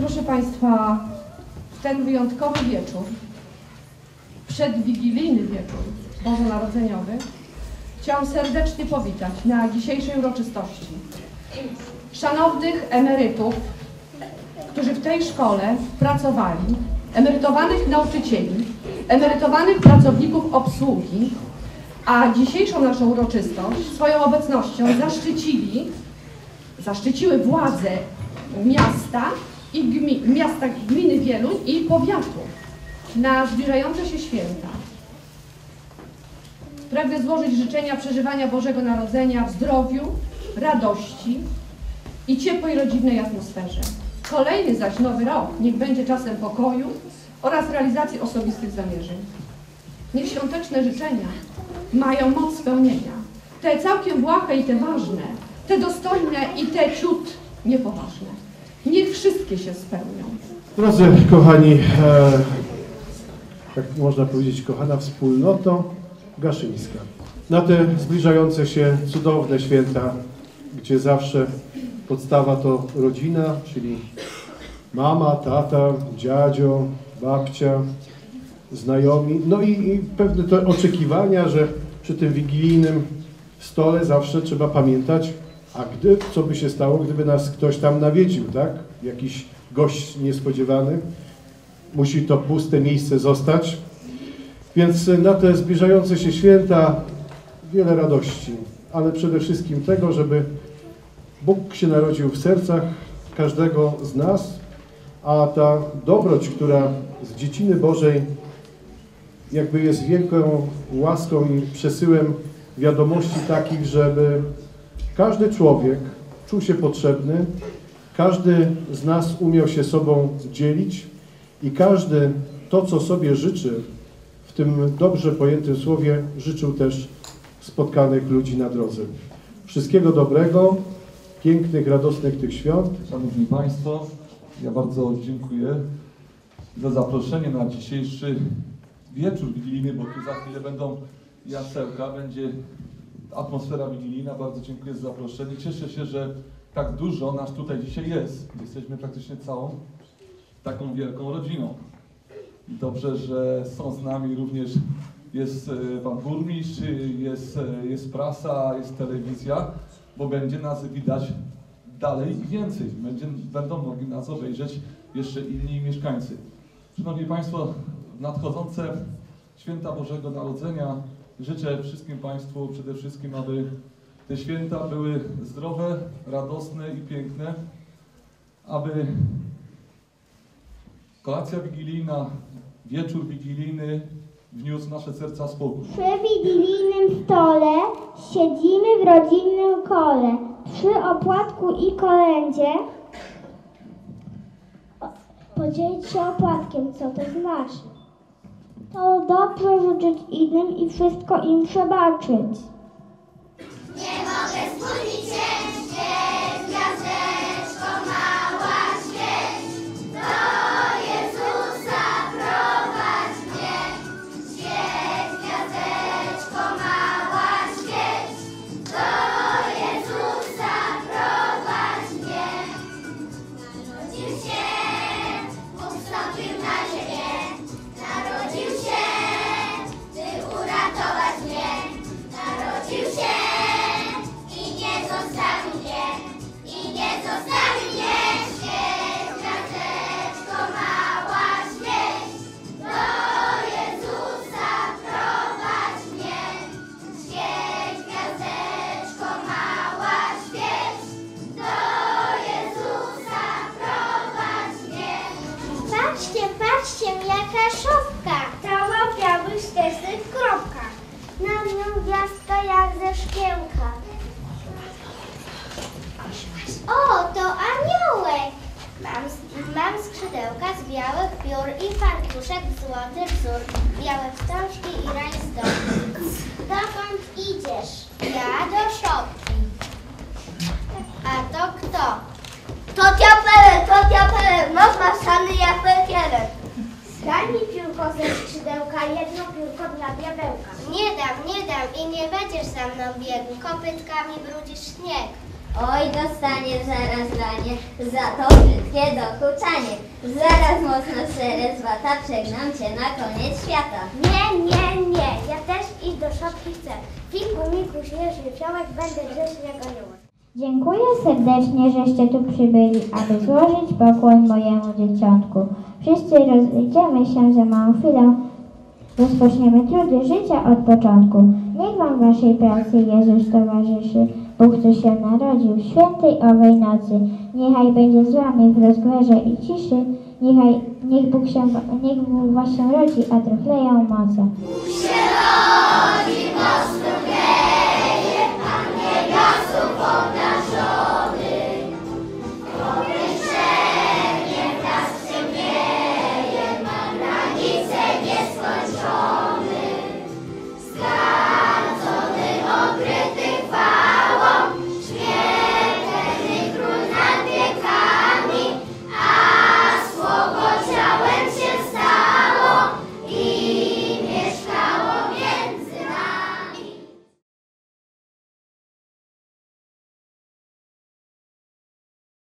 Proszę Państwa, w ten wyjątkowy wieczór, przedwigilijny wieczór bożonarodzeniowy, chciałam serdecznie powitać na dzisiejszej uroczystości szanownych emerytów, którzy w tej szkole pracowali, emerytowanych nauczycieli, emerytowanych pracowników obsługi, a dzisiejszą naszą uroczystość swoją obecnością zaszczycili, zaszczyciły władze miasta i gmi, miasta gminy Wieluń i powiatu na zbliżające się święta. Pragnę złożyć życzenia przeżywania Bożego Narodzenia w zdrowiu, radości i ciepłej rodzinnej atmosferze. Kolejny zaś nowy rok niech będzie czasem pokoju oraz realizacji osobistych zamierzeń. Niech świąteczne życzenia mają moc spełnienia. Te całkiem błahe i te ważne, te dostojne i te ciut niepoważne. Niech wszystkie się spełnią. Drodzy kochani, e, tak można powiedzieć, kochana wspólnoto Gaszyńska. Na te zbliżające się cudowne święta, gdzie zawsze podstawa to rodzina, czyli mama, tata, dziadzio, babcia, znajomi, no i, i pewne te oczekiwania, że przy tym wigilijnym stole zawsze trzeba pamiętać, a gdy, co by się stało, gdyby nas ktoś tam nawiedził, tak? Jakiś gość niespodziewany. Musi to puste miejsce zostać. Więc na te zbliżające się święta wiele radości, ale przede wszystkim tego, żeby Bóg się narodził w sercach każdego z nas, a ta dobroć, która z dzieciny Bożej jakby jest wielką łaską i przesyłem wiadomości takich, żeby każdy człowiek czuł się potrzebny, każdy z nas umiał się sobą dzielić i każdy to, co sobie życzy, w tym dobrze pojętym słowie, życzył też spotkanych ludzi na drodze. Wszystkiego dobrego, pięknych, radosnych tych świąt. Szanowni Państwo, ja bardzo dziękuję za zaproszenie na dzisiejszy wieczór wigilijny, bo tu za chwilę będą jasełka, będzie atmosfera wigilijna. Bardzo dziękuję za zaproszenie. Cieszę się, że tak dużo nas tutaj dzisiaj jest. Jesteśmy praktycznie całą taką wielką rodziną. Dobrze, że są z nami również jest e, pan burmistrz, jest, e, jest prasa, jest telewizja, bo będzie nas widać dalej i więcej. Będzie, będą mogli nas obejrzeć jeszcze inni mieszkańcy. Szanowni Państwo, nadchodzące święta Bożego Narodzenia życzę wszystkim Państwu przede wszystkim, aby te święta były zdrowe, radosne i piękne, aby kolacja wigilijna, wieczór wigilijny wniósł nasze serca spokój. Przy wigilijnym stole siedzimy w rodzinnym kole. Przy opłatku i kolędzie podzielić się opłatkiem, co to znaczy. To dobrze życzyć innym i wszystko im przebaczyć. Narodził gwiazdka jak ze szkiełka. O, to aniołek! Mam, mam skrzydełka z białych piór i fartuszek złoty wzór, białe wstążki i rajstopy. Dokąd idziesz? Ja do szopki. A to kto? To diabeł, to diabeł, nos masany jak pekierek. Daj mi piórko ze skrzydełka, jedno piórko dla diabełka. Nie dam, nie dam i nie będziesz za mną biegł, kopytkami brudzisz śnieg. Oj, dostanie zaraz ranie, za to brzydkie dokuczanie. Zaraz mocno szerę z przegnam cię na koniec świata. Nie, nie, nie, ja też iść do szopki chcę. Fiku, miku, śnieżny fiołek, będę grzeczny jak aniołek. Dziękuję serdecznie, żeście tu przybyli, aby złożyć pokłon mojemu dzieciątku. Wszyscy rozejdziemy się za małą chwilę. Rozpoczniemy trudy życia od początku. Niech wam waszej pracy Jezus towarzyszy. Bóg, co się narodził w świętej owej nocy. Niechaj będzie z wami w rozgorze i ciszy. Niechaj, niech Bóg się, niech Bóg was się rodzi, a trochleją moce. Się